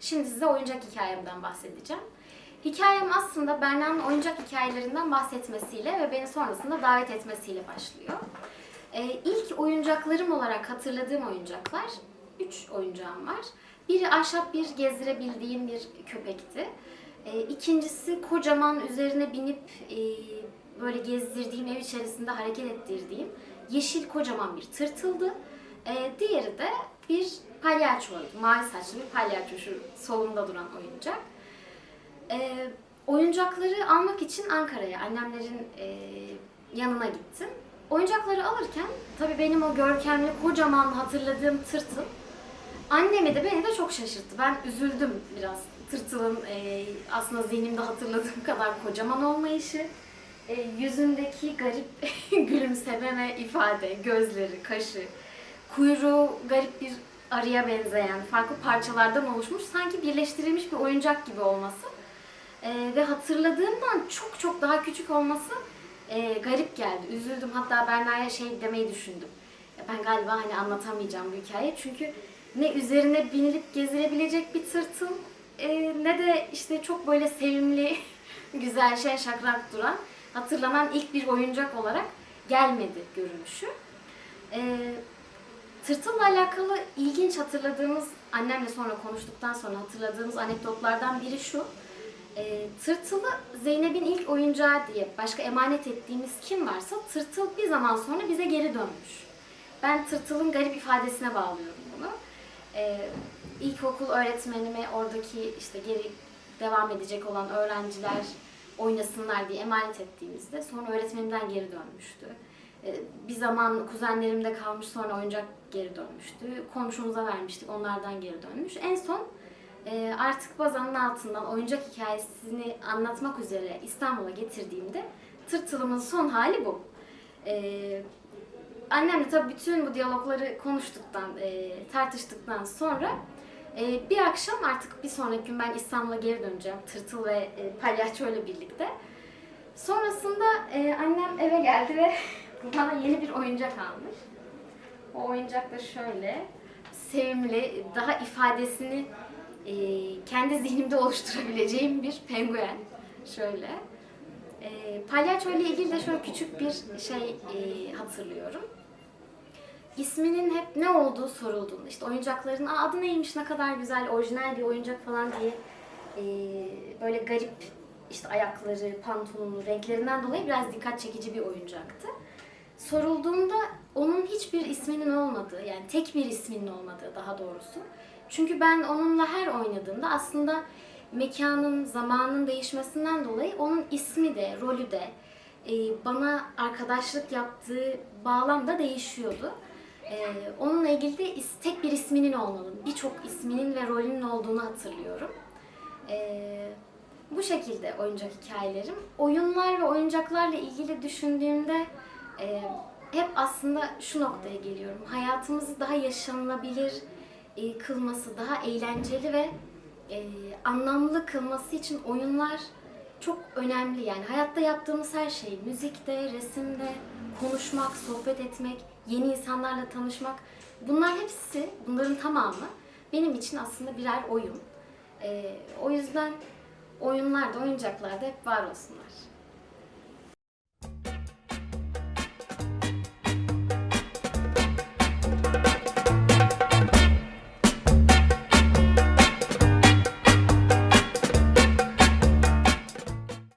Şimdi size oyuncak hikayemden bahsedeceğim. Hikayem aslında Berna'nın oyuncak hikayelerinden bahsetmesiyle ve beni sonrasında davet etmesiyle başlıyor. Ee, ilk oyuncaklarım olarak hatırladığım oyuncaklar, üç oyuncağım var. Biri ahşap bir gezdirebildiğim bir köpekti. Ee, ikincisi kocaman üzerine binip e, böyle gezdirdiğim, ev içerisinde hareket ettirdiğim yeşil kocaman bir tırtıldı. Ee, diğeri de bir palyaçoydu. Mavi saçlı bir palyaço şu solumda duran oyuncak. Ee, oyuncakları almak için Ankara'ya, annemlerin e, yanına gittim. Oyuncakları alırken tabii benim o görkemli kocaman hatırladığım tırtıl annemi de beni de çok şaşırttı. Ben üzüldüm biraz tırtılın e, aslında zihnimde hatırladığım kadar kocaman olmayışı, e, yüzündeki garip gülümseme ifade, gözleri, kaşı, kuyruğu garip bir arıya benzeyen, farklı parçalardan oluşmuş, sanki birleştirilmiş bir oyuncak gibi olması e, ve hatırladığımdan çok çok daha küçük olması e, garip geldi. Üzüldüm. Hatta Berna'ya şey demeyi düşündüm. Ya ben galiba hani anlatamayacağım bu hikayeyi çünkü ne üzerine binilip gezilebilecek bir tırtıl e, ne de işte çok böyle sevimli, güzel şey şakrak duran, hatırlanan ilk bir oyuncak olarak gelmedi görünüşü. Tırtılla alakalı ilginç hatırladığımız, annemle sonra konuştuktan sonra hatırladığımız anekdotlardan biri şu. E, tırtılı Zeynep'in ilk oyuncağı diye başka emanet ettiğimiz kim varsa tırtıl bir zaman sonra bize geri dönmüş. Ben tırtılın garip ifadesine bağlıyorum bunu. E, ilkokul öğretmenime oradaki işte geri devam edecek olan öğrenciler oynasınlar diye emanet ettiğimizde sonra öğretmenimden geri dönmüştü. E, bir zaman kuzenlerimde kalmış sonra oyuncak geri dönmüştü. Komşumuza vermiştik onlardan geri dönmüş. En son e, artık bazanın altından oyuncak hikayesini anlatmak üzere İstanbul'a getirdiğimde tırtılımın son hali bu. E, annemle tabii bütün bu diyalogları konuştuktan, e, tartıştıktan sonra e, bir akşam artık bir sonraki gün ben İstanbul'a geri döneceğim tırtıl ve palyaço ile birlikte. Sonrasında annem eve geldi ve bana yeni bir oyuncak almış. O oyuncak da şöyle sevimli, daha ifadesini e, kendi zihnimde oluşturabileceğim bir penguen. Şöyle. E, palyaço ile ilgili de şöyle küçük bir şey e, hatırlıyorum. İsminin hep ne olduğu sorulduğunda işte oyuncakların adı neymiş ne kadar güzel orijinal bir oyuncak falan diye e, böyle garip işte ayakları, pantolonu, renklerinden dolayı biraz dikkat çekici bir oyuncaktı. Sorulduğunda onun hiçbir isminin olmadığı yani tek bir isminin olmadığı daha doğrusu. Çünkü ben onunla her oynadığımda aslında mekanın, zamanın değişmesinden dolayı onun ismi de, rolü de, e, bana arkadaşlık yaptığı bağlam da değişiyordu. E, onunla ilgili de tek bir isminin olmalı, birçok isminin ve rolünün olduğunu hatırlıyorum. E, bu şekilde oyuncak hikayelerim. Oyunlar ve oyuncaklarla ilgili düşündüğümde e, hep aslında şu noktaya geliyorum. Hayatımızı daha yaşanılabilir e, kılması, daha eğlenceli ve e, anlamlı kılması için oyunlar çok önemli. Yani hayatta yaptığımız her şey, müzikte, resimde, konuşmak, sohbet etmek, yeni insanlarla tanışmak. Bunlar hepsi, bunların tamamı benim için aslında birer oyun. E, o yüzden oyunlarda, oyuncaklarda hep var olsunlar.